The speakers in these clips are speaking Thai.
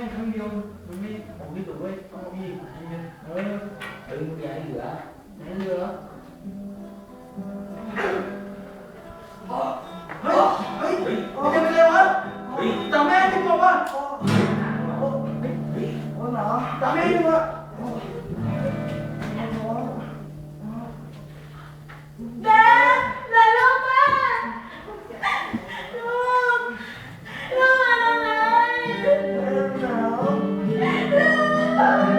ben hem yavrum Amen.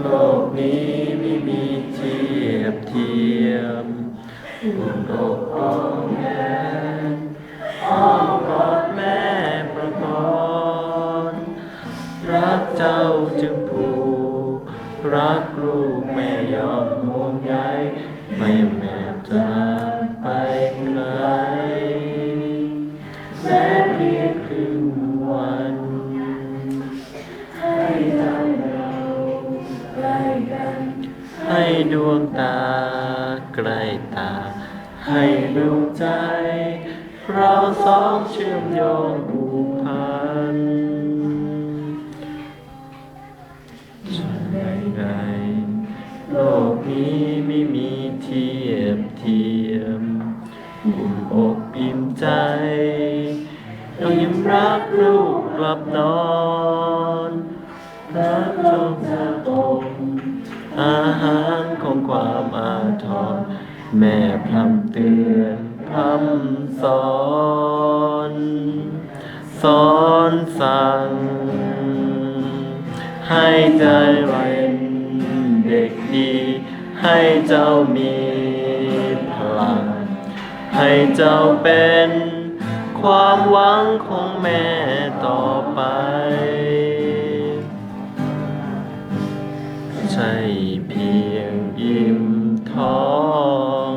โลกนี้ไม่มีเทียบเทียมอุ่นอกอ้อมแขนอ้อมกอดแม่ประกอบรักเจ้าจึงผูกรักลูกแม่ยอม ฉันใดใดโลกนี้ไม่มีเทียบเทียมอุ่มอกอิ่มใจต้องยิ้มรับลูกกลับนอนน้ำลงจากอกอาหารของความอาทรแม่พรำเตือนพรำสอน สอน ให้ใจเป็นเด็กดี ให้เจ้ามีพลัง ให้เจ้าเป็นความหวังของแม่ต่อไป ใช่เพียงอิ่มท้อง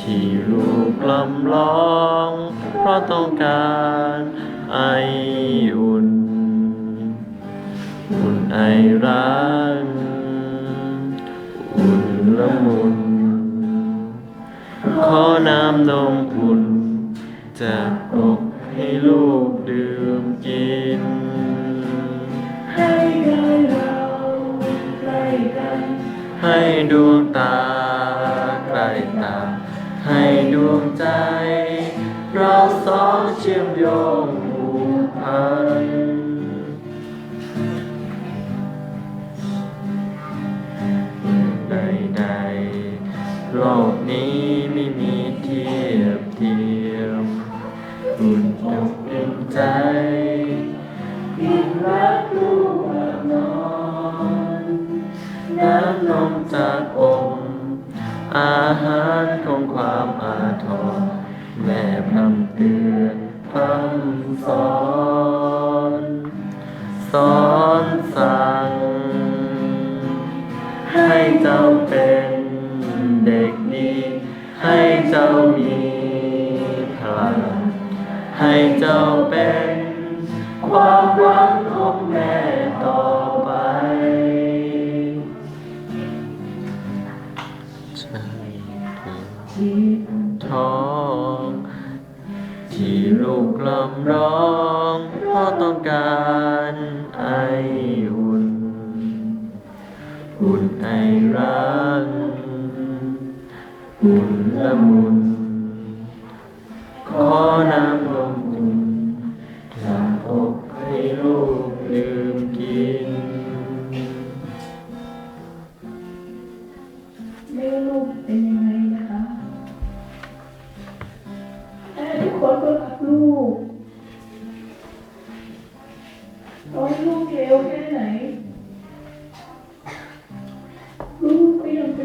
ที่ลูกลำลอง เพราะต้องการไออุ่น อุ่นไอรักอุ่นละมุน ขอน้ำนมอุ่น จากอกให้ลูกดื่มกิน ให้กายเราใกล้กัน ให้ดวงตาใกล้ตา ให้ดวงใจ เราสองเชื่อมโยงำเตือนพร่ำสอน สอนสั่ง ให้เจ้าเป็นเด็กดี ให้เจ้ามีพลัง ให้เจ้าเป็นความหวังของแม่ต่อไปใช่ท้อง ที่ลูกลำร้องเพราะต้องการไออุ่น อุ่นไอรักอุ่นละมุนขอน้ำ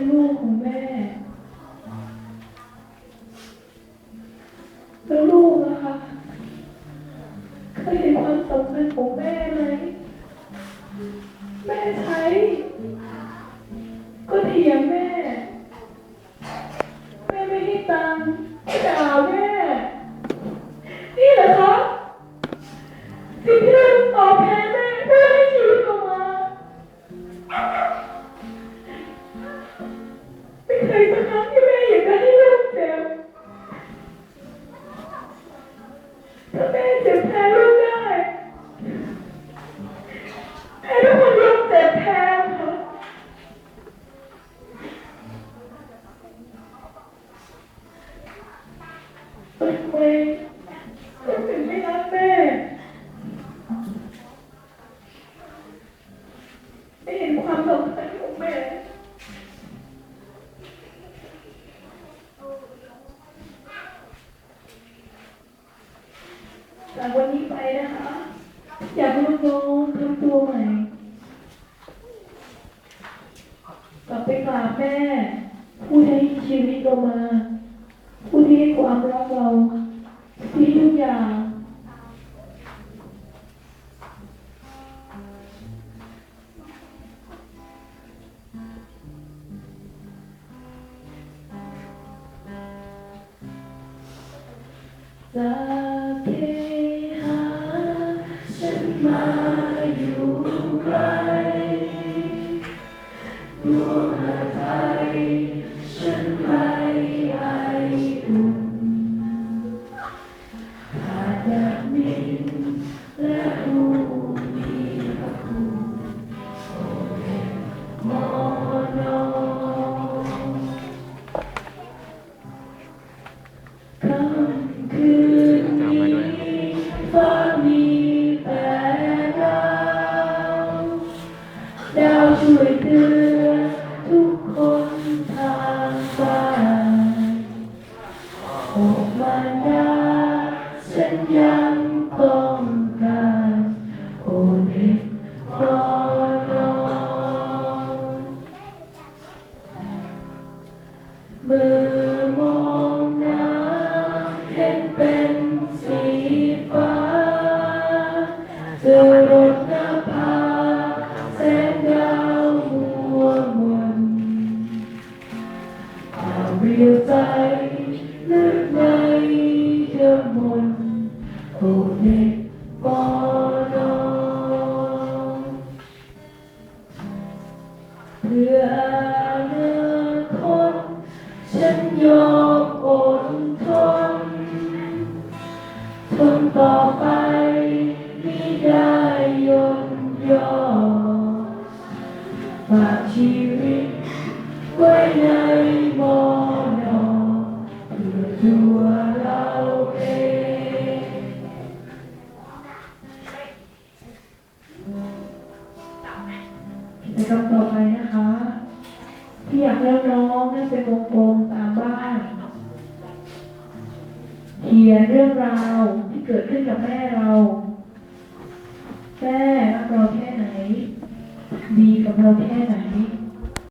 ลูกของแม่ จากวันนี้ไปนะคะ อยากให้น้องทำตัวใหม่ กลับไปกราบแม่ ผู้ที่ให้ชีวิตเรามา ผู้ที่ให้ความรักเราที่ทุกอย่างจา ด Amen. จกรรมต่อไปนะคะ ที่อยากให้น้องนั่นเป็นวงกลมตามบ้าน เขียนเรื่องราวที่เกิดขึ้นกับแม่เรา